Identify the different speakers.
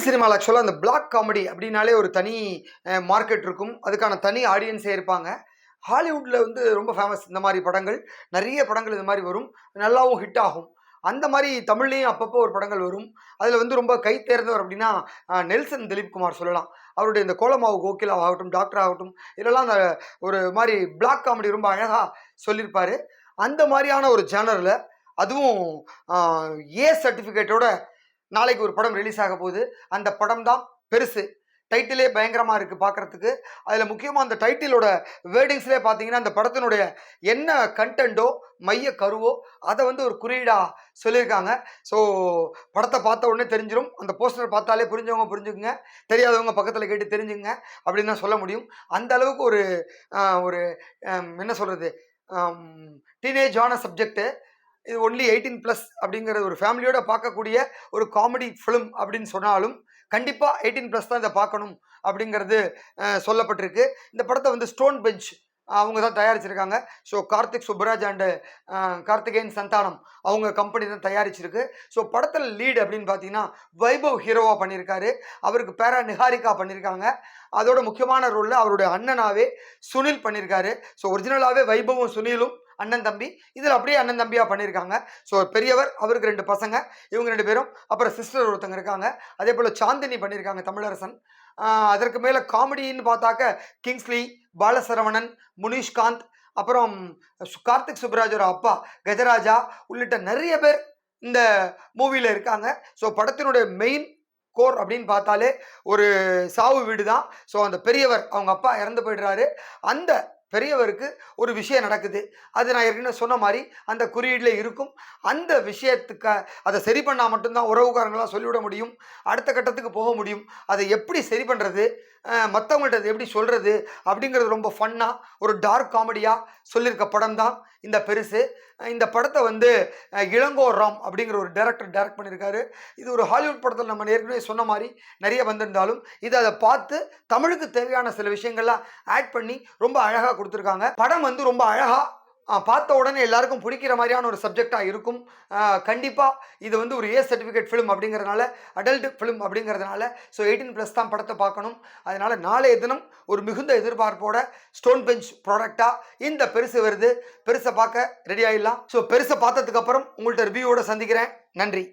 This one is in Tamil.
Speaker 1: தமிழ் சினிமாவில் ஆக்சுவலாக அந்த பிளாக் காமெடி அப்படின்னாலே ஒரு தனி மார்க்கெட் இருக்கும். அதுக்கான தனி ஆடியன்ஸே இருப்பாங்க. ஹாலிவுட்டில் வந்து ரொம்ப ஃபேமஸ் இந்த மாதிரி படங்கள். நிறைய படங்கள் இந்த மாதிரி வரும். நல்லாவும் ஹிட் ஆகும். அந்த மாதிரி தமிழ்லேயும் அப்பப்போ ஒரு படங்கள் வரும். அதில் வந்து ரொம்ப கை தேர்ந்தவர் அப்படின்னா நெல்சன் திலீப் குமார் சொல்லலாம். அவருடைய இந்த கோலமாவு கோகிலாவ் ஆகட்டும் டாக்டர் ஆகட்டும் இதெல்லாம் அந்த ஒரு மாதிரி பிளாக் காமெடி ரொம்ப அழகாக சொல்லியிருப்பார் அந்த மாதிரியான ஒரு ஜேனரில் அதுவும் ஏ சர்டிஃபிகேட்டோட நாளைக்கு ஒரு படம் ரிலீஸ் ஆக போகுது. அந்த படம் தான் பெருசு. டைட்டிலே பயங்கரமாக இருக்குது பார்க்குறதுக்கு. அதில் முக்கியமாக அந்த டைட்டிலோட வேர்டிங்ஸ்லேயே பார்த்தீங்கன்னா அந்த படத்தினுடைய என்ன கண்டென்ட்டோ மைய கருவோ அதை வந்து ஒரு குறியீடாக சொல்லியிருக்காங்க. ஸோ படத்தை பார்த்த உடனே தெரிஞ்சிடும் அந்த போஸ்டர் பார்த்தாலே புரிஞ்சவங்க புரிஞ்சுக்குங்க. தெரியாதவங்க பக்கத்தில் கேட்டு தெரிஞ்சுங்க அப்படின்னு தான் சொல்ல முடியும். அந்த அளவுக்கு ஒரு ஒரு என்ன சொல்கிறது டீனேஜான சப்ஜெக்ட்டு இது ஒன்லி எயிட்டீன் ப்ளஸ் அப்படிங்கிற ஒரு ஃபேமிலியோட பார்க்கக்கூடிய ஒரு காமெடி ஃபிலிம் அப்படின்னு சொன்னாலும் கண்டிப்பாக எயிட்டீன் ப்ளஸ் தான் இதை பார்க்கணும் அப்படிங்கிறது சொல்லப்பட்டிருக்கு. இந்த படத்தை வந்து ஸ்டோன் பெஞ்ச் அவங்க தான் தயாரிச்சிருக்காங்க. ஸோ கார்த்திக் சுப்ராஜ் அண்டு கார்த்திகேயன் சந்தானம் அவங்க கம்பெனி தான் தயாரிச்சிருக்கு. ஸோ படத்தில் லீட் அப்படின்னு பார்த்தீங்கன்னா வைபவ் ஹீரோவாக பண்ணியிருக்காரு. அவருக்கு பேரா நிஹாரிகா பண்ணியிருக்காங்க. அதோட முக்கியமான ரோலில் அவருடைய அண்ணனாவே சுனில் பண்ணியிருக்காரு. ஸோ ஒரிஜினலாகவே வைபவும் சுனிலும் அண்ணன் தம்பி. இதில் அப்படியே அண்ணன் தம்பியாக பண்ணியிருக்காங்க. ஸோ பெரியவர் அவருக்கு ரெண்டு பசங்க இவங்க ரெண்டு பேரும். அப்புறம் சிஸ்டர் ஒருத்தங்க இருக்காங்க. அதே போல் சாந்தினி பண்ணியிருக்காங்க தமிழரசன். அதற்கு மேலே காமெடின்னு பார்த்தாக்க கிங்ஸ்லி பாலசரவணன் முனிஷ்காந்த் அப்புறம் சு- கார்த்திக் சுப்ராஜோட அப்பா கஜராஜா உள்ளிட்ட நிறைய பேர் இந்த மூவியில் இருக்காங்க. ஸோ படத்தினுடைய மெயின் கோர் அப்படின்னு பார்த்தாலே ஒரு சாவு வீடு தான் ஸோ அந்த பெரியவர் அவங்க அப்பா இறந்து போயிடுறாரு. அந்த பெரியவருக்கு ஒரு விஷயம் நடக்குது. அது நான் ஏற்கனவே சொன்ன மாதிரி அந்த குறியீடில் இருக்கும். அந்த விஷயத்துக்கு அதை சரி பண்ணால் மட்டும்தான் உறவுக்காரங்களாம் சொல்லிவிட முடியும். அடுத்த கட்டத்துக்கு போக முடியும். அதை எப்படி சரி பண்ணுறது மற்றவங்கள்ட்ட எப்படி சொல்கிறது அப்படிங்கிறது ரொம்ப ஃபன்னாக ஒரு டார்க் காமெடியாக சொல்லியிருக்க படம் தான் இந்த பெருசு. இந்த படத்தை வந்து இளங்கோ ராம் அப்படிங்கிற ஒரு டேரக்டர் டைரக்ட் பண்ணியிருக்காரு இது ஒரு ஹாலிவுட் படத்தில் நம்ம ஏற்கனவே சொன்ன மாதிரி நிறைய வந்திருந்தாலும் இது அதை பார்த்து தமிழுக்கு தேவையான சில விஷயங்கள்லாம் ஆட் பண்ணி ரொம்ப அழகாக கொடுத்துருக்காங்க. படம் வந்து ரொம்ப அழகாக பார்த்த உடனே எல்லாருக்கும் பிடிக்கிற மாதிரியான ஒரு சப்ஜெக்டாக இருக்கும். கண்டிப்பாக இது வந்து ஒரு ஏ சர்டிஃபிகேட் ஃபிலிம் அப்படிங்கிறதுனால அடல்ட் ஃபிலிம் அப்படிங்கிறதுனால ஸோ எயிட்டீன் ப்ளஸ் தான் படத்தை பார்க்கணும். அதனால் நாளைய தினம் ஒரு மிகுந்த எதிர்பார்ப்போட ஸ்டோன் பெஞ்ச் ப்ராடக்டாக இந்த பெருசு வருது. பெருசை பார்க்க ரெடி ஆகிடலாம் ஸோ பெருசை பார்த்ததுக்கப்புறம் உங்கள்கிட்ட ரிவ்யூவோட சந்திக்கிறேன். நன்றி.